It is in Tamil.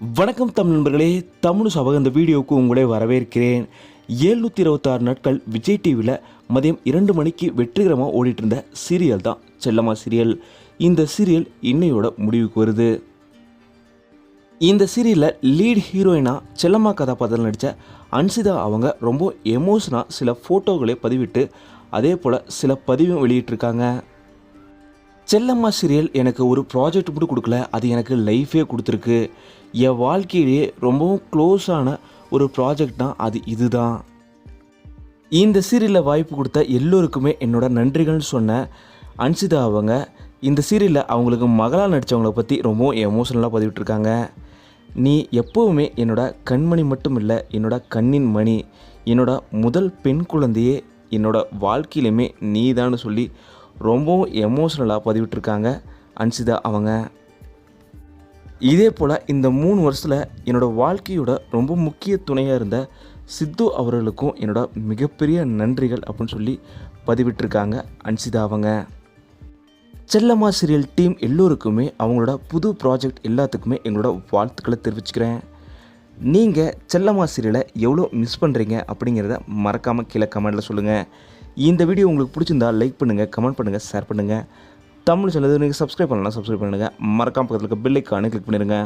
வணக்கம் தமிழ் நண்பர்களே தமிழ் சபக இந்த வீடியோவுக்கு உங்களே வரவேற்கிறேன். ஏழ்நூற்றி இருபத்தாறு நாட்கள் விஜய் டிவியில் மதியம் இரண்டு மணிக்கு வெற்றிகரமாக ஓடிட்டு இருந்த சீரியல் தான் செல்லம்மா சீரியல். இந்த சீரியல் இன்னையோட முடிவுக்கு வருது. இந்த சீரியலில் லீட் ஹீரோயினாக செல்லம்மா கதாபாத்திரம் நடித்த அன்சிதா அவங்க ரொம்ப எமோஷனாக சில ஃபோட்டோகளை பதிவிட்டு அதே போல் சில பதிவும் வெளியிட்டிருக்காங்க. செல்லம்மா சீரியல் எனக்கு ஒரு ப்ராஜெக்ட் மட்டும் கொடுக்கல. அது எனக்கு லைஃபே கொடுத்துருக்கு. என் வாழ்க்கையிலேயே ரொம்பவும் க்ளோஸான ஒரு ப்ராஜெக்ட்னா அது இதுதான். இந்த சீரியலில் வாய்ப்பு கொடுத்த எல்லோருக்குமே என்னோட நன்றிகள்னு சொன்ன அன்சிதா அவங்க இந்த சீரியலில் அவங்களுக்கு மகளாக நடித்தவங்கள பற்றி ரொம்பவும் எமோஷனலாக பதிவிட்டுருக்காங்க. நீ எப்போவுமே என்னோட கண்மணி மட்டும் இல்லை என்னோட கண்ணின் மணி என்னோட முதல் பெண் குழந்தையே என்னோட வாழ்க்கையிலுமே நீதான்னு சொல்லி ரொம்பவும் எமோஷ்னலாக பதிவிட்டிருக்காங்க அன்சிதா அவங்க. இதே போல் இந்த மூணு வருஷத்தில் என்னோட வாழ்க்கையோட ரொம்ப முக்கிய துணையாக இருந்த சித்து அவர்களுக்கும் என்னோட மிகப்பெரிய நன்றிகள் அப்படின்னு சொல்லி பதிவிட்டிருக்காங்க அன்சிதா அவங்க. செல்லம்மா சீரியல் டீம் எல்லோருக்குமே அவங்களோட புது ப்ராஜெக்ட் எல்லாத்துக்குமே எங்களோட வாழ்த்துக்களை தெரிவிச்சுக்கிறேன். நீங்கள் செல்லம்மா சீரியலை எவ்வளோ மிஸ் பண்ணுறீங்க அப்படிங்கிறத மறக்காமல் கீழே கமெண்ட்டில் சொல்லுங்கள் இந்த வீடியோ உங்களுக்கு பிடிச்சிருந்தா லைக் பண்ணுங்கள் கமெண்ட் பண்ணுங்கள் ஷேர் பண்ணுங்கள் தமிழ் சேனல் நீங்கள் சப்ஸ்கிரைப் பண்ணலாம் சப்ஸ்கிரைப் பண்ணுங்கள் மறக்காம பக்கத்தில் இருக்க பெல் கிளிக் பண்ணிடுங்க.